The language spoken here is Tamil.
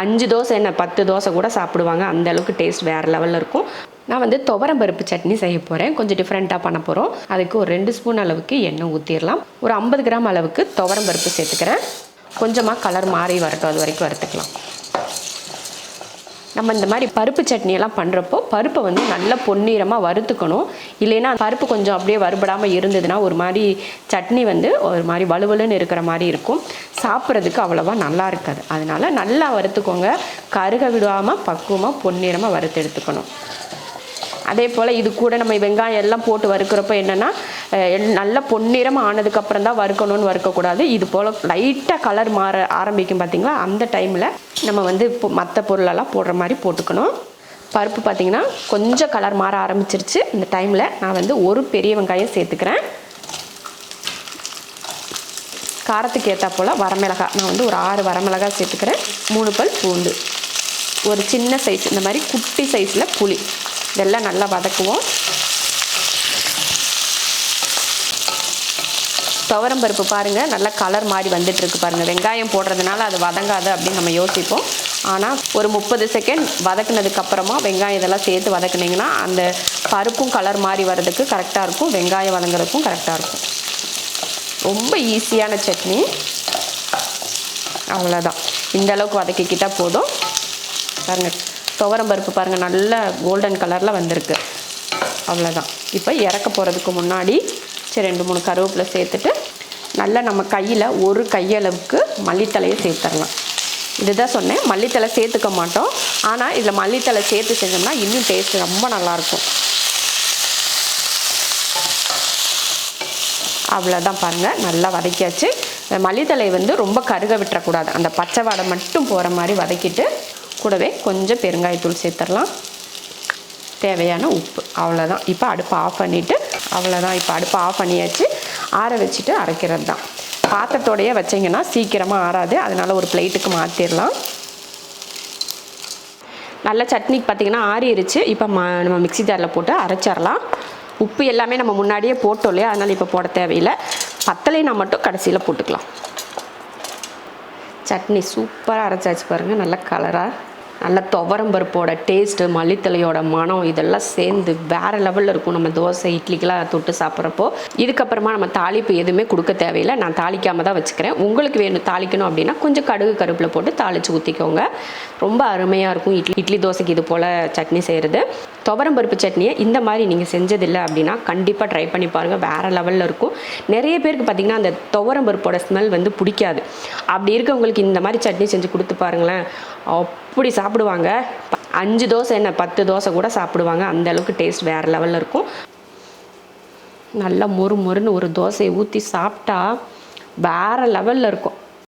அஞ்சு தோசை என்ன பத்து தோசை கூட சாப்பிடுவாங்க. அந்த அளவுக்கு டேஸ்ட் வேறு லெவலில் இருக்கும். நான் வந்து துவரம் பருப்பு சட்னி செய்ய போகிறேன் கொஞ்சம் டிஃப்ரெண்ட்டாக பண்ண போகிறோம் அதுக்கு ஒரு ரெண்டு ஸ்பூன் அளவுக்கு எண்ணெய் ஊற்றிடலாம் ஒரு ஐம்பது கிராம் அளவுக்கு துவரம் பருப்பு சேர்த்துக்கிறேன். கொஞ்சமாக கலர் மாறி வரட்டும். அது வரைக்கும் வறுத்துக்கலாம். நம்ம இந்த மாதிரி பருப்பு சட்னியெல்லாம் பண்ணுறப்போ பருப்பை வந்து நல்லா பொன்னிறமாக வறுத்துக்கணும். இல்லைன்னா பருப்பு கொஞ்சம் அப்படியே வறுபடாமல் இருந்ததுன்னா ஒரு மாதிரி சட்னி வந்து ஒரு மாதிரி வலுவலுன்னு இருக்கிற மாதிரி இருக்கும். சாப்பிட்றதுக்கு அவ்வளோவா நல்லா இருக்காது. அதனால நல்லா வறுத்துக்கோங்க. கருக விடாமல் பக்குவமாக பொன்னிறமாக வறுத்து எடுத்துக்கணும். அதே போல் இது கூட நம்ம வெங்காயம் எல்லாம் போட்டு வறுக்கிறப்ப என்னென்னா நல்ல பொன்னிறம் ஆனதுக்கப்புறம் தான் வறுக்கணும்னு வறுக்கக்கூடாது. இது போல் லைட்டாக கலர் மாற ஆரம்பிக்கும் பார்த்தீங்களா அந்த டைமில் நம்ம வந்து இப்போ மற்ற பொருளெல்லாம் போடுற மாதிரி போட்டுக்கணும். பருப்பு பார்த்திங்கன்னா கொஞ்சம் கலர் மாற ஆரம்பிச்சிருச்சு. இந்த டைமில் நான் வந்து ஒரு பெரிய வெங்காயம் சேர்த்துக்கிறேன். காரத்துக்கு ஏற்றா போல் வரமிளகாய் நான் வந்து ஒரு ஆறு வரமிளகாய் சேர்த்துக்கிறேன். மூணு பல் பூண்டு. ஒரு சின்ன சைஸ் இந்த மாதிரி குட்டி சைஸில் புளி. இதெல்லாம் நல்லா வதக்குவோம். துவரம் பருப்பு பாருங்கள் நல்லா கலர் மாதிரி வந்துட்டுருக்கு பாருங்கள் வெங்காயம் போடுறதுனால அது வதங்காது அப்படின்னு நம்ம யோசிப்போம். ஆனால் ஒரு முப்பது செகண்ட் வதக்குனதுக்கப்புறமா வெங்காயம் இதெல்லாம் சேர்த்து வதக்குனீங்கன்னா அந்த பருப்பும் கலர் மாதிரி வர்றதுக்கு கரெக்டாக இருக்கும். வெங்காயம் வதங்குறதுக்கும் கரெக்டாக இருக்கும். ரொம்ப ஈஸியான சட்னி. அவ்வளோதான் இந்த அளவுக்கு வதக்கிக்கிட்டால் போதும். பாருங்கள் துவரம் பருப்பு பாருங்கள் நல்ல கோல்டன் கலரில் வந்திருக்கு. அவ்வளோதான் இப்போ இறக்க போகிறதுக்கு முன்னாடி சரி ரெண்டு மூணு கருவேப்பிலை சேர்த்துட்டு நல்லா நம்ம கையில் ஒரு கையளவுக்கு மல்லித்தலையை சேர்த்துடலாம். இதுதான் சொன்னேன் மல்லித்தலை சேர்த்துக்க மாட்டோம். ஆனால் இதில் மல்லித்தலை சேர்த்து செஞ்சோம்னா இன்னும் டேஸ்ட் ரொம்ப நல்லாயிருக்கும். அவ்வளோதான் பாருங்கள் நல்லா வதக்கியாச்சு. மல்லித்தலை வந்து ரொம்ப கருக விட்டுறக்கூடாது. அந்த பச்சை வாடை மட்டும் போகிற மாதிரி வதக்கிட்டு கூடவே கொஞ்சம் பெருங்காயத்தூள் சேர்த்துடலாம். தேவையான உப்பு. அவ்வளோதான் இப்போ அடுப்பை ஆஃப் பண்ணிவிட்டு அவ்வளோதான் இப்போ அடுப்பை ஆஃப் பண்ணியாச்சு. ஆற வச்சுட்டு அரைக்கிறது தான் பாத்திரத்தோடையே வச்சிங்கன்னா சீக்கிரமாக ஆறாது. அதனால் ஒரு பிளேட்டுக்கு மாற்றிடலாம் நல்ல சட்னிக்கு பார்த்திங்கன்னா ஆறிடுச்சு இப்போ ம நம்ம மிக்ஸி ஜாரில் போட்டு அரைச்சிடலாம். உப்பு எல்லாமே நம்ம முன்னாடியே போட்டோம் இல்லையா? அதனால் இப்போ போட தேவையில்லை. பத்தலைனா மட்டும் கடைசியில் போட்டுக்கலாம். சட்னி சூப்பராக அரைச்சாச்சு பாருங்கள் நல்ல கலராக நல்ல துவரம் பருப்போட டேஸ்ட்டு மல்லித்தலையோட மனம் இதெல்லாம் சேர்ந்து வேறு லெவலில் இருக்கும். நம்ம தோசை இட்லிக்கெலாம் தொட்டு சாப்பிட்றப்போ இதுக்கப்புறமா நம்ம தாளிப்பு எதுவுமே கொடுக்க தேவையில்லை. நான் தாளிக்காமல் தான் வச்சுக்கிறேன். உங்களுக்கு வேணும் தாளிக்கணும் அப்படின்னா கொஞ்சம் கடுகு கருப்பில் போட்டு தாளித்து ஊற்றிக்கோங்க ரொம்ப அருமையாக இருக்கும். இட்லி இட்லி தோசைக்கு இது போல் சட்னி செய்கிறது துவரம் பருப்பு சட்னியை இந்த மாதிரி நீங்கள் செஞ்சதில்லை அப்படின்னா கண்டிப்பாக ட்ரை பண்ணி பாருங்கள் வேறு லெவலில் இருக்கும். நிறைய பேருக்கு பார்த்திங்கன்னா அந்த துவரம் பருப்போட ஸ்மெல் வந்து பிடிக்காது. அப்படி இருக்கவங்களுக்கு இந்த மாதிரி சட்னி செஞ்சு கொடுத்து பாருங்களேன். அப்படி சாப்பிடுவாங்க. அஞ்சு தோசை என்ன பத்து தோசை கூட சாப்பிடுவாங்க. அந்த அளவுக்கு டேஸ்ட் வேறு லெவலில் இருக்கும். நல்லா மொறு மொறுன்னு ஒரு தோசையை ஊற்றி சாப்பிட்டா வேறு லெவலில் இருக்கும்.